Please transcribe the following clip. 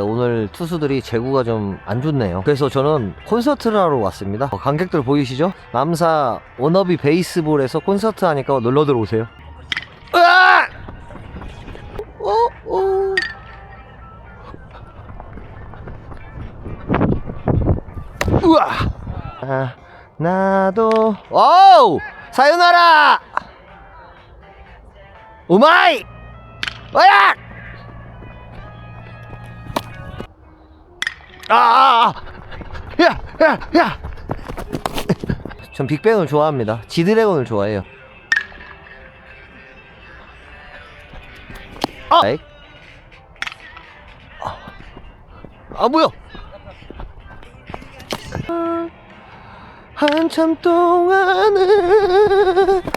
오늘 투수들이 제구가 좀 안 좋네요. 그래서 저는 콘서트를 하러 왔습니다. 어, 관객들 보이시죠? 남사 워너비 베이스볼에서 콘서트 하니까 놀러 들어오세요. 으아! 어, 어. 우와! 아, 나도 어우! 사요나라! 오마이! 어야! 아, 아, 아! 야, 야, 야! 전 빅뱅을 좋아합니다. 지드래곤을 좋아해요. 아! 에이. 아, 아 뭐야? 한참 동안은 어!